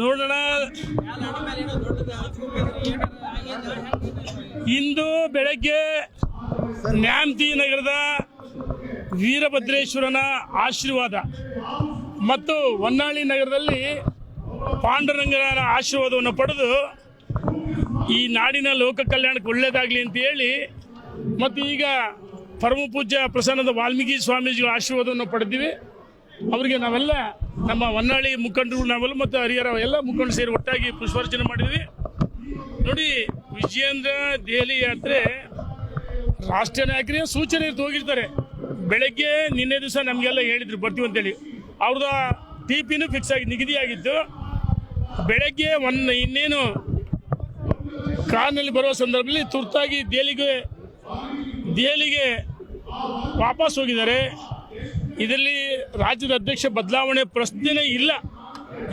ನೋಡೋಣ. ಇಂದು ಬೆಳಗ್ಗೆ ನ್ಯಾಮತಿ ನಗರದ ವೀರಭದ್ರೇಶ್ವರನ ಆಶೀರ್ವಾದ ಮತ್ತು ಹೊನ್ನಾಳಿ ನಗರದಲ್ಲಿ ಪಾಂಡುರಂಗನ ಆಶೀರ್ವಾದವನ್ನು ಪಡೆದು ಈ ನಾಡಿನ ಲೋಕ ಕಲ್ಯಾಣಕ್ಕೆ ಒಳ್ಳೇದಾಗಲಿ ಅಂತ ಹೇಳಿ ಮತ್ತು ಈಗ ಪರಮ ಪೂಜ್ಯ ಪ್ರಸನ್ನದ ವಾಲ್ಮೀಕಿ ಸ್ವಾಮೀಜಿಗಳ ಆಶೀರ್ವಾದವನ್ನು ಪಡೆದಿವಿ. ಅವರಿಗೆ ನಾವೆಲ್ಲ ನಮ್ಮ ಹೊನ್ನಾಳಿ ಮುಖಂಡರು, ನಾವೆಲ್ಲ ಮತ್ತು ಹರಿಹರ ಎಲ್ಲ ಮುಖಂಡರು ಸೇರಿ ಒಟ್ಟಾಗಿ ಪುಷ್ಪಾರ್ಚನೆ ಮಾಡಿದ್ವಿ. ನೋಡಿ, ವಿಜಯೇಂದ್ರ ದೆಹಲಿ ಯಾತ್ರೆ ರಾಷ್ಟ್ರೀಯ ನಾಯಕರಿಗೆ ಸೂಚನೆ ಹೋಗಿರ್ತಾರೆ. ಬೆಳಗ್ಗೆ ನಿನ್ನೆ ದಿವಸ ನಮಗೆಲ್ಲ ಹೇಳಿದ್ರು, ಬರ್ತೀವಿ ಅಂತೇಳಿ. ಅವ್ರದ್ದು ಟಿ ಪಿನೂ ಫಿಕ್ಸ್ ಆಗಿ ನಿಗದಿಯಾಗಿತ್ತು ಬೆಳಗ್ಗೆ ಒನ್, ಇನ್ನೇನು ಕಾರ್ನಲ್ಲಿ ಬರುವ ಸಂದರ್ಭದಲ್ಲಿ ತುರ್ತಾಗಿ ದೆಹಲಿಗೆ ದೆಹಲಿಗೆ ವಾಪಸ್ ಹೋಗಿದ್ದಾರೆ. ಇದರಲ್ಲಿ ರಾಜ್ಯದ ಅಧ್ಯಕ್ಷ ಬದಲಾವಣೆ ಪ್ರಶ್ನೆನೇ ಇಲ್ಲ.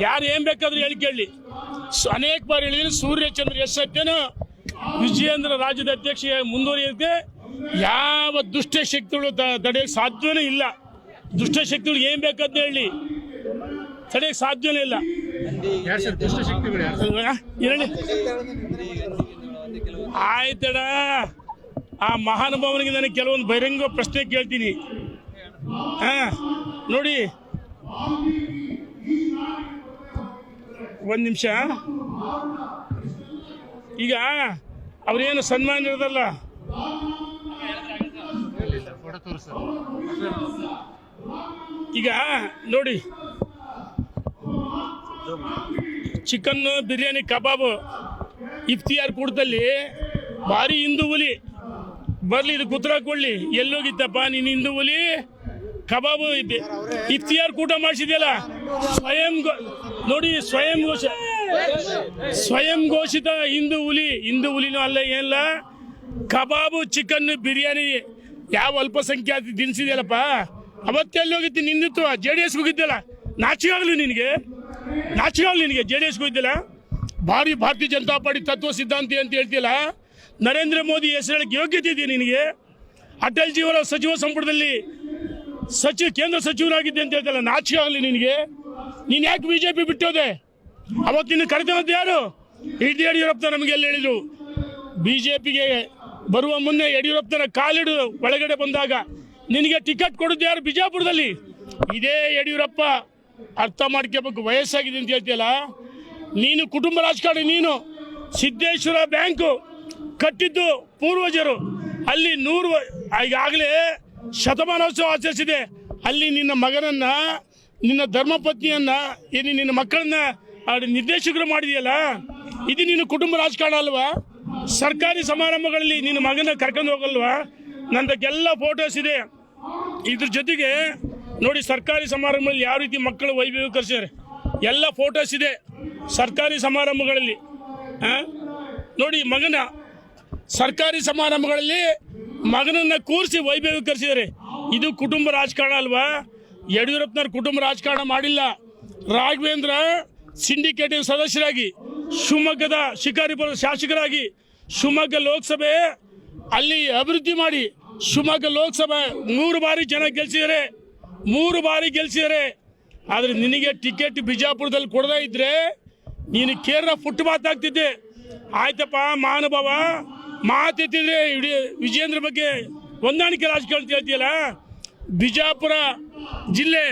ಯಾರು ಏನು ಬೇಕಾದ್ರೂ ಹೇಳಿ ಕೇಳಿ. ಅನೇಕ ಬಾರಿ ಹೇಳಿದ್ರೆ ಸೂರ್ಯಚಂದ್ರ ಎಸ್ ಸತ್ಯನ ವಿಜಯೇಂದ್ರ ರಾಜ್ಯದ ಅಧ್ಯಕ್ಷ ಮುಂದುವರಿಯುತ್ತೆ ಯಾವ ದುಷ್ಟ ಶಕ್ತಿಗಳು ತಡೆಯ ತಡೆಯಕ್ಕೆ ಸಾಧ್ಯವೇ ಇಲ್ಲ. ದುಷ್ಟ ಶಕ್ತಿಗಳು ಏನು ಬೇಕಾದ ಹೇಳಿ. ತಡೆಯಕ್ಕೆ ಸಾಧ್ಯವೇ ಇಲ್ಲ. ಆಯ್ತಡ. ಆ ಮಹಾನುಭಾವನಿಗೆ ನನಗೆ ಕೆಲವೊಂದು ಬಹಿರಂಗ ಪ್ರಶ್ನೆ ಕೇಳ್ತೀನಿ. ಹಾ, ನೋಡಿ. ಒಂದು ನಿಮಿಷ. ಈಗ ಅವ್ರೇನು ಸನ್ಮಾನ ಇರೋದಲ್ಲ? ಈಗ ನೋಡಿ. ಚಿಕನ್ ಬಿರಿಯಾನಿ, ಕಬಾಬು, ಇಫ್ತಿಯಾರ್ ಕೂಡದಲ್ಲಿ ಭಾರಿ ಹಿಂದೂ ಹುಲಿ ಬರಲಿ, ಇದು ಕುತ್ರ ಕೊಡ್ಲಿ ಎಲ್ಲೋಗಿತ್ತಪ್ಪ ನೀನು ಹಿಂದೂ ಹುಲಿ ಕಬಾಬು ಇಫ್ತಿಯಾರ್ ಕೂಟ ಮಾಡಿಸಿದೆಯಲ್ಲ? ಸ್ವಯಂ ನೋಡಿ, ಸ್ವಯಂ ಘೋಷ ಸ್ವಯಂ ಘೋಷಿತ ಹಿಂದೂ ಹುಲಿ, ಹಿಂದೂ ಹುಲಿನೂ ಅಲ್ಲ, ಏನಿಲ್ಲ. ಕಬಾಬು ಚಿಕನ್ ಬಿರಿಯಾನಿ ಯಾವ ಅಲ್ಪಸಂಖ್ಯಾತ ತಿನ್ಸಿದೆಯಲ್ಲಪ್ಪ? ಅವತ್ತೆಲ್ಲಿ ಹೋಗಿತ್ತು ನಿಂದಿತ್ತು ಜೆ ಡಿ ಎಸ್ ಹೋಗಿದ್ದಲ್ಲ? ನಾಚಿಗಾಗಲಿ ನಿನಗೆ? ನಾಚಿಗಾಗಲಿ ನಿನಗೆ ಜೆ ಡಿ ಎಸ್ ಹೋಗಿದ್ದಿಲ್ಲ? ಭಾರಿ ಭಾರತೀಯ ಜನತಾ ಪಾರ್ಟಿ ತತ್ವ ಸಿದ್ಧಾಂತಿ ಅಂತ ಹೇಳ್ತಿಲ್ಲ ನರೇಂದ್ರ ಮೋದಿ ಹೆಸರಳಿಗೆ ಯೋಗ್ಯತೆ ಇದೆಯಾ ನಿನಗೆ? ಅಟಲ್ ಜೀವನ ಸಚಿವ ಸಂಪುಟದಲ್ಲಿ ಸಚಿವ ಕೇಂದ್ರ ಸಚಿವರಾಗಿದ್ದೆ ಅಂತ ಹೇಳ್ತಲ್ಲ, ನಾಚಿಕೆ ಆಗಲಿ ನಿನಗೆ. ನೀನು ಯಾಕೆ ಬಿ ಜೆ ಪಿ ಬಿಟ್ಟೋದೆ? ಅವತ್ತು ನಿನ್ನ ಕರೆತನದ್ದು ಯಾರು? ಇಡಿ ಯಡಿಯೂರಪ್ಪ ನಮಗೆ ಎಲ್ಲಿ ಹೇಳಿದ್ರು? ಬಿ ಜೆ ಪಿಗೆ ಬರುವ ಮುನ್ನೆ ಯಡಿಯೂರಪ್ಪನ ಕಾಲಿಡು ಒಳಗಡೆ ಬಂದಾಗ ನಿನಗೆ ಟಿಕೆಟ್ ಕೊಡೋದು ಯಾರು ಬಿಜಾಪುರದಲ್ಲಿ? ಇದೇ ಯಡಿಯೂರಪ್ಪ. ಅರ್ಥ ಮಾಡ್ಕೋಬೇಕು, ವಯಸ್ಸಾಗಿದೆ ಅಂತ ಹೇಳ್ತೀಯಲ್ಲ? ನೀನು ಕುಟುಂಬ ರಾಜಕಾರಣಿ, ನೀನು ಸಿದ್ದೇಶ್ವರ ಬ್ಯಾಂಕು ಕಟ್ಟಿದ್ದು ಪೂರ್ವಜರು. ಅಲ್ಲಿ ನೂರು ಈಗಾಗಲೇ ಶತಮಾನೋತ್ಸವ ಆಚರಿಸಿದೆ ಅಲ್ಲಿ ನಿನ್ನ ಮಗನನ್ನ, ನಿನ್ನ ಧರ್ಮಪತ್ನಿಯನ್ನ ಏನು ನಿನ್ನ ಮಕ್ಕಳನ್ನ ನಿರ್ದೇಶಕರು ಮಾಡಿದೆಯಲ್ಲ, ಇದು ನಿನ್ನ ಕುಟುಂಬ ರಾಜಕಾರಣ ಅಲ್ವಾ? ಸರ್ಕಾರಿ ಸಮಾರಂಭಗಳಲ್ಲಿ ನಿನ್ನ ಮಗನ ಕರ್ಕೊಂಡು ಹೋಗಲ್ವಾ? ನಂದಕ್ಕೆಲ್ಲ ಫೋಟೋಸ್ ಇದೆ. ಇದ್ರ ಜೊತೆಗೆ ನೋಡಿ, ಸರ್ಕಾರಿ ಸಮಾರಂಭದಲ್ಲಿ ಯಾವ ರೀತಿ ಮಕ್ಕಳು ವೈಭವೀಕರಿಸಿದ್ದಾರೆ. ಎಲ್ಲ ಫೋಟೋಸ್ ಇದೆ ಸರ್ಕಾರಿ ಸಮಾರಂಭಗಳಲ್ಲಿ? ನೋಡಿ, ಮಗನ ಸರ್ಕಾರಿ ಸಮಾರಂಭಗಳಲ್ಲಿ ಮಗನನ್ನ ಕೂರಿಸಿ ವೈಭವೀಕರಿಸಿದ್ದಾರೆ ಇದು ಕುಟುಂಬ ರಾಜಕಾರಣ ಅಲ್ವಾ? ಯಡಿಯೂರಪ್ಪನವ್ರ ಕುಟುಂಬ ರಾಜಕಾರಣ ಮಾಡಿಲ್ಲ. ರಾಘವೇಂದ್ರ ಸಿಂಡಿಕೇಟಿನ ಸದಸ್ಯರಾಗಿ, ಶಿವಮೊಗ್ಗದ ಶಿಕಾರಿಪುರ ಶಾಸಕರಾಗಿ, ಶಿವಮೊಗ್ಗ ಲೋಕಸಭೆ ಅಲ್ಲಿ ಅಭಿವೃದ್ಧಿ ಮಾಡಿ ಶಿವಮೊಗ್ಗ ಲೋಕಸಭೆ ಮೂರು ಬಾರಿ ಜನ ಗೆಲ್ಸಿದ್ದಾರೆ. ಮೂರು ಬಾರಿ ಗೆಲ್ಸಿದ್ದಾರೆ. ಆದರೆ ನಿನಗೆ ಟಿಕೆಟ್ ಬಿಜಾಪುರದಲ್ಲಿ ಕೊಡದೇ ಇದ್ದರೆ ನೀನು ಕೇರಳ ಫುಟ್ಪಾತ್ ಮಾತಾಗ್ತಿದ್ದೆ ಆಯ್ತಪ್ಪ, ಮಹಾನುಭಾವ. ಮಾತಿದ್ರೆ ಇಡೀ ವಿಜೇಂದ್ರ ಬಗ್ಗೆ ಹೊಂದಾಣಿಕೆ ರಾಜಕೀಯ ಅಂತ ಹೇಳ್ತೀಯಲ್ಲ, ಬಿಜಾಪುರ ಜಿಲ್ಲೆ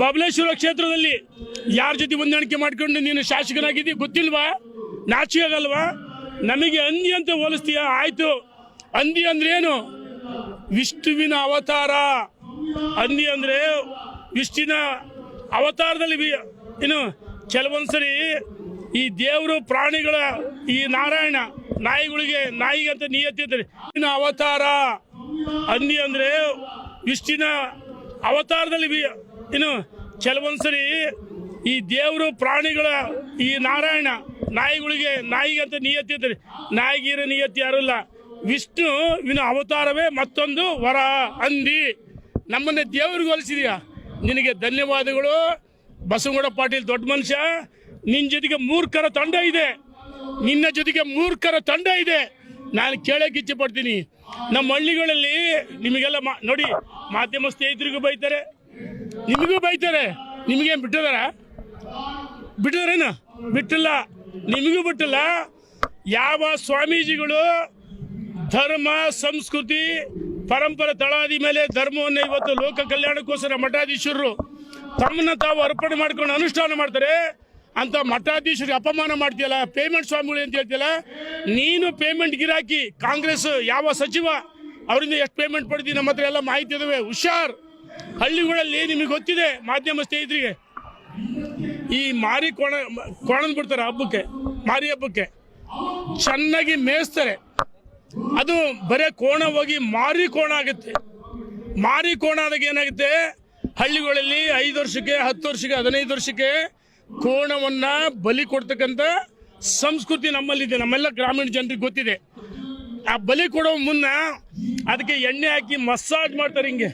ಬಬಲೇಶ್ವರ ಕ್ಷೇತ್ರದಲ್ಲಿ ಯಾರ ಜೊತೆ ಹೊಂದಾಣಿಕೆ ಮಾಡ್ಕೊಂಡು ನೀನು ಶಾಸಕನಾಗಿದ್ದಿ ಗೊತ್ತಿಲ್ವಾ? ನಾಚಿಕೆ ಆಗಲ್ವಾ ನಮಗೆ ಹಂದಿ ಅಂತ ಹೋಲಿಸ್ತೀಯ? ಆಯ್ತು. ಅಂದಿ ಅಂದ್ರೆ ಏನು ವಿಷ್ಣುವಿನ ಅವತಾರ. ಹಂದಿ ಅಂದ್ರೆ ವಿಷ್ಣುವಿನ ಅವತಾರದಲ್ಲಿ ಏನು, ಕೆಲವೊಂದ್ಸರಿ ಈ ದೇವರು ಪ್ರಾಣಿಗಳ ಈ ನಾರಾಯಣ ನಾಯಿಗಳಿಗೆ ನಾಯಿಗೆ ಅಂತ ನಿಯತ್ತಿದ್ದಾರೆ. ವಿಷ್ಣುವಿನ ಅವತಾರ. ಅನ್ನಿ ಅಂದ್ರೆ ಇಷ್ಟಿನ ಅವತಾರದಲ್ಲಿ ಏನು ಕೆಲವೊಂದ್ಸರಿ ಈ ದೇವರು ಪ್ರಾಣಿಗಳ ಈ ನಾರಾಯಣ ನಾಯಿಗಳಿಗೆ ನಾಯಿಗೆ ಅಂತ ನಿಯತ್ತಿದ್ದಾರೆ. ನಾಯಿಗೀರ ನಿಯತ್ತಿ ವಿಷ್ಣು, ಇನ್ನು ಅವತಾರವೇ ಮತ್ತೊಂದು ವರ ಅಂದಿ ನಮ್ಮನ್ನೇ ದೇವ್ರಿಗೆ ಹೋಲಿಸಿದೀಯ? ನಿನಗೆ ಧನ್ಯವಾದಗಳು. ಬಸವಗೌಡ ಪಾಟೀಲ್ ದೊಡ್ಡ ಮನುಷ್ಯ. ನಿನ್ನ ಜೊತೆಗೆ ಮೂರ್ಖರ ತಂಡ ಇದೆ. ನಿನ್ನ ಜೊತೆಗೆ ಮೂರ್ಖರ ತಂಡ ಇದೆ. ನಾನು ಕೇಳಕ್ಕೆ ಇಚ್ಛೆ ಪಡ್ತೀನಿ ನಮ್ಮ ಹಳ್ಳಿಗಳಲ್ಲಿ ನಿಮಗೆಲ್ಲ ನೋಡಿ, ಮಾಧ್ಯಮ ಸ್ನೇಹಿತರಿಗೂ ಬೈತಾರೆ. ನಿಮಗೂ ಬೈತಾರೆ. ನಿಮಗೇನು ಬಿಟ್ಟಿದಾರ? ಬಿಟ್ಟಿದಾರೇನು? ಬಿಟ್ಟಿಲ್ಲ. ನಿಮಗೂ ಬಿಟ್ಟಿಲ್ಲ. ಯಾವ ಸ್ವಾಮೀಜಿಗಳು ಧರ್ಮ, ಸಂಸ್ಕೃತಿ, ಪರಂಪರೆ ತಳಾದಿ ಮೇಲೆ ಧರ್ಮವನ್ನು ಇವತ್ತು ಲೋಕ ಕಲ್ಯಾಣಕ್ಕೋಸ್ಕರ ಮಠಾಧೀಶರು ತಮ್ಮನ್ನ ತಾವು ಅರ್ಪಣೆ ಮಾಡ್ಕೊಂಡು ಅನುಷ್ಠಾನ ಮಾಡ್ತಾರೆ. ಅಂತ ಮಠಾಧೀಶರಿಗೆ ಅಪಮಾನ ಮಾಡ್ತೀಯಲ್ಲ ಪೇಮೆಂಟ್ ಸ್ವಾಮಿಗಳು ಅಂತ ಹೇಳ್ತೀಯಲ್ಲ, ನೀನು ಪೇಮೆಂಟ್ ಗಿರಾಕಿ, ಕಾಂಗ್ರೆಸ್ ಯಾವ ಸಚಿವ, ಅವರಿಂದ ಎಷ್ಟು ಪೇಮೆಂಟ್ ಪಡ್ತೀವಿ ನಮ್ಮ ಹತ್ರ ಎಲ್ಲ ಮಾಹಿತಿ ಇದಾವೆ, ಹುಷಾರ್. ಹಳ್ಳಿಗಳಲ್ಲಿ ನಿಮಗೆ ಗೊತ್ತಿದೆ, ಮಾಧ್ಯಮ ಸ್ನೇಹಿತರಿಗೆ. ಈ ಮಾರಿ ಕೋಣ ಕೋಣನ್ ಬಿಡ್ತಾರೆ ಹಬ್ಬಕ್ಕೆ, ಮಾರಿ ಹಬ್ಬಕ್ಕೆ. ಚೆನ್ನಾಗಿ ಮೇಯಿಸ್ತಾರೆ. ಅದು ಬರೇ ಕೋಣ ಹೋಗಿ ಮಾರಿ ಕೋಣ ಆಗುತ್ತೆ. ಮಾರಿ ಕೋಣ ಆದಾಗ ಏನಾಗುತ್ತೆ, ಹಳ್ಳಿಗಳಲ್ಲಿ ಐದು ವರ್ಷಕ್ಕೆ, ಹತ್ತು ವರ್ಷಕ್ಕೆ, ಹದಿನೈದು ವರ್ಷಕ್ಕೆ ಕೋಣವನ್ನ ಬಲಿ ಕೊಡ್ತಕ್ಕಂಥ ಸಂಸ್ಕೃತಿ ನಮ್ಮಲ್ಲಿದೆ. ನಮ್ಮೆಲ್ಲ ಗ್ರಾಮೀಣ ಜನರಿಗೆ ಗೊತ್ತಿದೆ. ಆ ಬಲಿ ಕೊಡೋ ಮುನ್ನ ಅದಕ್ಕೆ ಎಣ್ಣೆ ಹಾಕಿ ಮಸಾಜ್ ಮಾಡ್ತಾರೆ ಹಿಂಗೆ.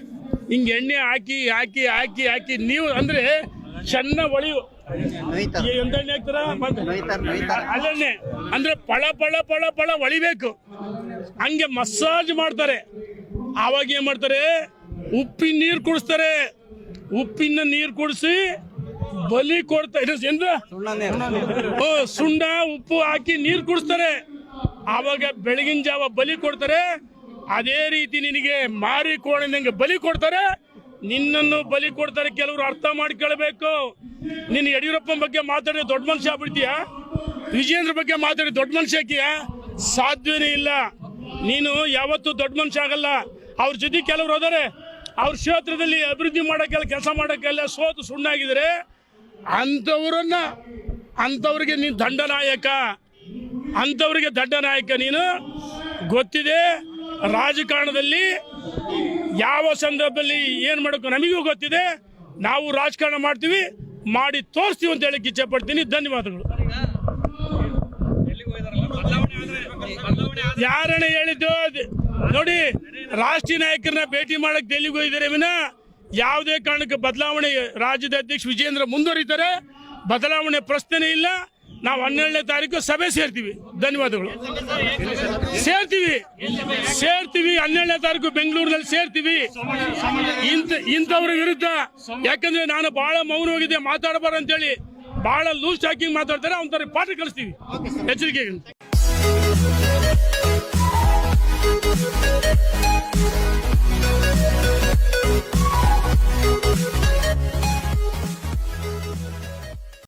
ಹಿಂಗೆ ಎಣ್ಣೆ ಹಾಕಿ ಹಾಕಿ ಹಾಕಿ ಹಾಕಿ ನೀವು ಅಂದ್ರೆ ಚೆನ್ನ ಒಳಿಯು ಎಂತೆಣ್ಣೆ ಎಂತ ಎಣ್ಣೆ ಹಾಕ್ತಾರ? ಅಲ್ಲೆಣ್ಣೆ ಅಂದ್ರೆ ಪಳ ಪಳ ಪಳ ಪಳ ಒಳಿಬೇಕು. ಹಂಗೆ ಮಸಾಜ್ ಮಾಡ್ತಾರೆ. ಆವಾಗ ಏನ್ ಮಾಡ್ತಾರೆ? ಉಪ್ಪಿನ ನೀರು ಕುಡಿಸ್ತಾರೆ. ಉಪ್ಪಿನ ನೀರು ಕುಡಿಸಿ ಬಲಿ ಓ ಸುಣ್ಣ ಉಪ್ಪು ಹಾಕಿ ನೀರು ಕುಡಿಸ್ತಾರೆ. ಆವಾಗ ಬೆಳಗಿನ ಜಾವ ಬಲಿ ಕೊಡ್ತಾರೆ. ಅದೇ ರೀತಿ ನಿನಗೆ ಮಾರಿ ಕೋಣಂಗೆ ಬಲಿ ಕೊಡ್ತಾರೆ. ನಿನ್ನನ್ನು ಬಲಿ ಕೊಡ್ತಾರೆ ಕೆಲವರು ಅರ್ಥ ಮಾಡ್ಕೊಳ್ಬೇಕು ನೀನು ಯಡಿಯೂರಪ್ಪನ ಬಗ್ಗೆ ಮಾತಾಡಿ ದೊಡ್ಡ ಮನುಷ್ಯ ಆಗ್ಬಿಡ್ತೀಯ? ವಿಜೇಂದ್ರ ಬಗ್ಗೆ ಮಾತಾಡಿ ದೊಡ್ಡ ಮನುಷ್ಯ ಹಾಕಿಯ ಸಾಧ್ಯವೇ ಇಲ್ಲ. ನೀನು ಯಾವತ್ತೂ ದೊಡ್ಡ ಮನುಷ್ಯ ಆಗಲ್ಲ. ಅವ್ರ ಜೊತೆ ಕೆಲವರು ಹೋದರೆ ಅವ್ರ ಕ್ಷೇತ್ರದಲ್ಲಿ ಅಭಿವೃದ್ಧಿ ಮಾಡೋಕ್ಕೆಲ್ಲ ಕೆಲಸ ಮಾಡೋಕ್ಕೆಲ್ಲ ಸೋತು ಸುಣ್ಣಾಗಿದ್ದಾರೆ. ಅಂಥವ್ರನ್ನ, ಅಂಥವ್ರಿಗೆ ನೀನು ದಂಡನಾಯಕ ಅಂಥವ್ರಿಗೆ ದಂಡನಾಯಕ ನೀನು. ಗೊತ್ತಿದೆ, ರಾಜಕಾರಣದಲ್ಲಿ ಯಾವ ಸಂದರ್ಭದಲ್ಲಿ ಏನು ಮಾಡಬೇಕು ನಮಗೂ ಗೊತ್ತಿದೆ. ನಾವು ರಾಜಕಾರಣ ಮಾಡ್ತೀವಿ, ಮಾಡಿ ತೋರಿಸ್ತೀವಿ ಅಂತ ಹೇಳಕ್ಕೆ ಇಚ್ಛೆ ಪಡ್ತೀನಿ. ಧನ್ಯವಾದಗಳು. ಯಾರನ್ನ ಹೇಳಿದ್ದು? ನೋಡಿ, ರಾಷ್ಟ್ರೀಯ ನಾಯಕರನ್ನ ಭೇಟಿ ಮಾಡಕ್ಕೆ ಡೆಲ್ಲಿಗೆ ಹೋಗಿದ್ದಾರೆ ವಿನ? ಯಾವುದೇ ಕಾರಣಕ್ಕೆ ಬದಲಾವಣೆ ರಾಜ್ಯದ ಅಧ್ಯಕ್ಷ ವಿಜೇಂದ್ರ ಮುಂದುವರಿತಾರೆ. ಬದಲಾವಣೆ ಪ್ರಶ್ನೆ ಇಲ್ಲ. ನಾವು ಹನ್ನೆರಡನೇ ತಾರೀಕು ಸಭೆ ಸೇರ್ತೀವಿ. ಧನ್ಯವಾದಗಳು. ಸೇರ್ತೀವಿ. ಸೇರ್ತೀವಿ. ಹನ್ನೆರಡನೇ ತಾರೀಕು ಬೆಂಗಳೂರಿನಲ್ಲಿ ಸೇರ್ತೀವಿ. ಇಂಥ, ಇಂಥವ್ರ ವಿರುದ್ಧ, ಯಾಕಂದ್ರೆ ನಾನು ಬಹಳ ಮೌನ ಹೋಗಿದ್ದೆ ಮಾತಾಡಬಾರ ಅಂತೇಳಿ ಬಹಳ ಲೂಸ್ ಟಾಕಿಂಗ್ ಮಾತಾಡ್ತಾರೆ, ಅವ್ನ ಪಾಠ ಕಳಿಸ್ತೀವಿ ಎಚ್ಚರಿಕೆ